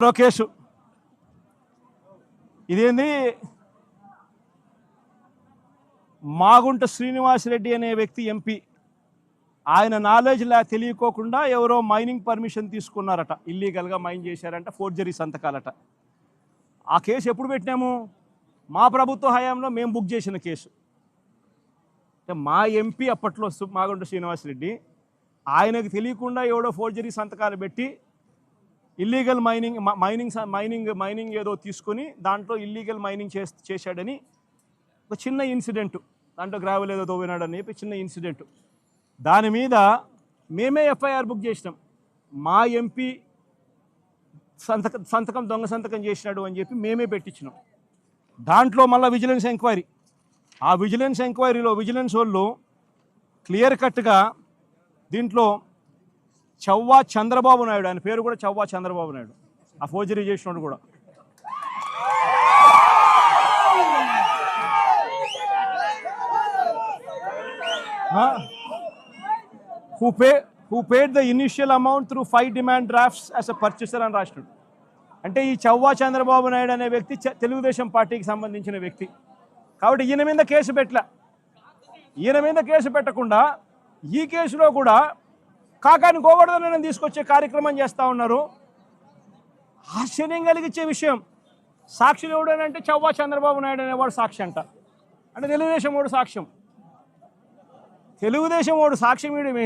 మరో కేసు ఇదేంది? మాగుంట శ్రీనివాసరెడ్డి అనే వ్యక్తి ఎంపీ. ఆయన నాలెడ్జ్ లా తెలియకోకుండా ఎవరో మైనింగ్ పర్మిషన్ తీసుకున్నారట. ఇల్లీగల్గా మైన్ చేశారంట ఫోర్జరీ సంతకాలట. ఆ కేసు ఎప్పుడు పెట్టినాము? మా ప్రభుత్వ హయాంలో మేము బుక్ చేసిన కేసు. అంటే మా ఎంపీ అప్పట్లో మాగుంట శ్రీనివాసరెడ్డి ఆయనకు తెలియకుండా ఎవడో ఫోర్జరీ సంతకాలు పెట్టి illegal mining mining mining mining ఏదో తీసుకొని దాంట్లో ఇల్లీగల్ మైనింగ్ చేస్ చేశాడని ఒక చిన్న ఇన్సిడెంట్ దాంట్లో గ్రావెల్ ఏదో తోవినాడని చెప్పి చిన్న ఇన్సిడెంట్ దాని మీద మేమే ఎఫ్ఐఆర్ బుక్ చేసినాం. మా ఎంపీ సంతకం సంతకం దొంగ సంతకం చేసినాడు అని చెప్పి మేమే పెట్టించినాం. దాంట్లో మళ్ళీ విజిలెన్స్ ఎంక్వైరీ ఆ విజిలెన్స్ ఎంక్వైరీలో విజిలెన్స్ వాళ్ళు క్లియర్ కట్గా దీంట్లో చవ్వా చంద్రబాబు నాయుడు ఆయన పేరు కూడా చవ్వా చంద్రబాబు నాయుడు. ఆ ఫోర్జరీ చేసినోడు కూడా. Who pay who paid the initial amount through five demand drafts as a purchaser అని రాసినాడు. అంటే ఈ చవ్వా చంద్రబాబు నాయుడు అనే వ్యక్తి తెలుగుదేశం పార్టీకి సంబంధించిన వ్యక్తి. కాబట్టి ఈయన మీద కేసు పెట్టలే. ఈయన మీద కేసు పెట్టకుండా ఈ కేసులో కూడా కాకాని గోవర్ధనని తీసుకొచ్చే కార్యక్రమం చేస్తూ ఉన్నారు. ఆశ్చర్యం కలిగించే విషయం సాక్షులు ఎవడనంటే చవ్వా చంద్రబాబు నాయుడు అనేవాడు సాక్షి అంట. అంటే తెలుగుదేశం వాడు సాక్ష్యం. తెలుగుదేశం వాడు సాక్ష్యం ఇవ్వడం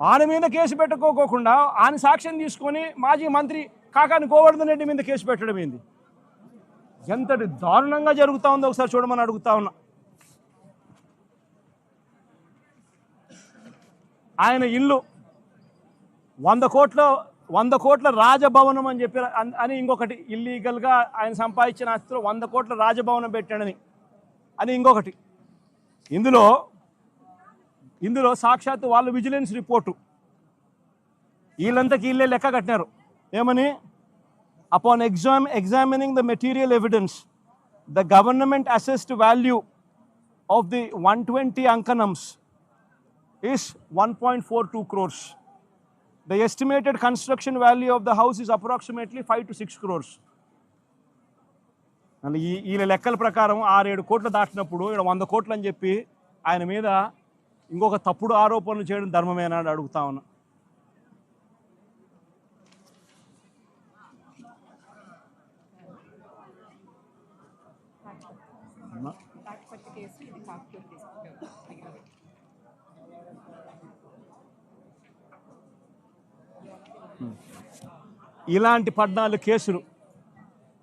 ఆయన మీద కేసు పెట్టుకోకుండా ఆయన సాక్ష్యం తీసుకొని మాజీ మంత్రి కాకాని గోవర్ధన్ రెడ్డి మీద కేసు పెట్టడం ఏంది? ఎంతటి దారుణంగా జరుగుతూ ఉందో ఒకసారి చూడమని అడుగుతా ఉన్నా. ఆయన ఇల్లు వంద కోట్ల వంద కోట్ల రాజభవనం అని చెప్పి అని ఇంకొకటి ఇల్లీగల్గా ఆయన సంపాదించిన ఆస్తిలో వంద కోట్ల రాజభవనం పెట్టాడని అని ఇంకొకటి. ఇందులో ఇందులో సాక్షాత్తు వాళ్ళు విజిలెన్స్ రిపోర్టు. వీళ్ళంతకి వీళ్ళే లెక్క కట్టినారు. ఏమని? Upon exam examining the material evidence the government assessed value of the one twenty అంకనమ్స్ is 1.42 crores. The estimated construction value of the house is approximately 5 to 6 crores. And ఈ వీళ్ళ లెక్కల ప్రకారం ఆరేడు కోట్లు దాటినప్పుడు ఇక్కడ వంద కోట్లు అని చెప్పి ఆయన మీద ఇంకొక తప్పుడు ఆరోపణలు చేయడం ధర్మమేనా అని అడుగుతా ఉన్నా తాటిపత్తి కేసు ఇది ఇలాంటి పద్నాలుగు కేసులు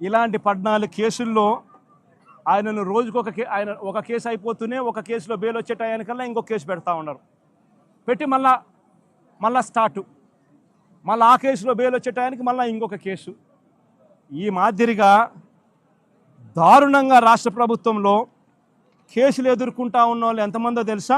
ఇలాంటి పద్నాలుగు కేసుల్లో ఆయనను రోజుకొక కే ఆయన ఒక కేసు అయిపోతూనే ఒక కేసులో బెయిల్ వచ్చే టయానికల్లా ఇంకో కేసు పెడతా ఉన్నారు. పెట్టి మళ్ళా మళ్ళా స్టార్టు. మళ్ళీ ఆ కేసులో బెయిల్ వచ్చే టయానికి మళ్ళీ ఇంకొక కేసు. ఈ మాదిరిగా దారుణంగా రాష్ట్ర ప్రభుత్వంలో కేసులు ఎదుర్కొంటా ఉన్న వాళ్ళు ఎంతమందో తెలుసా?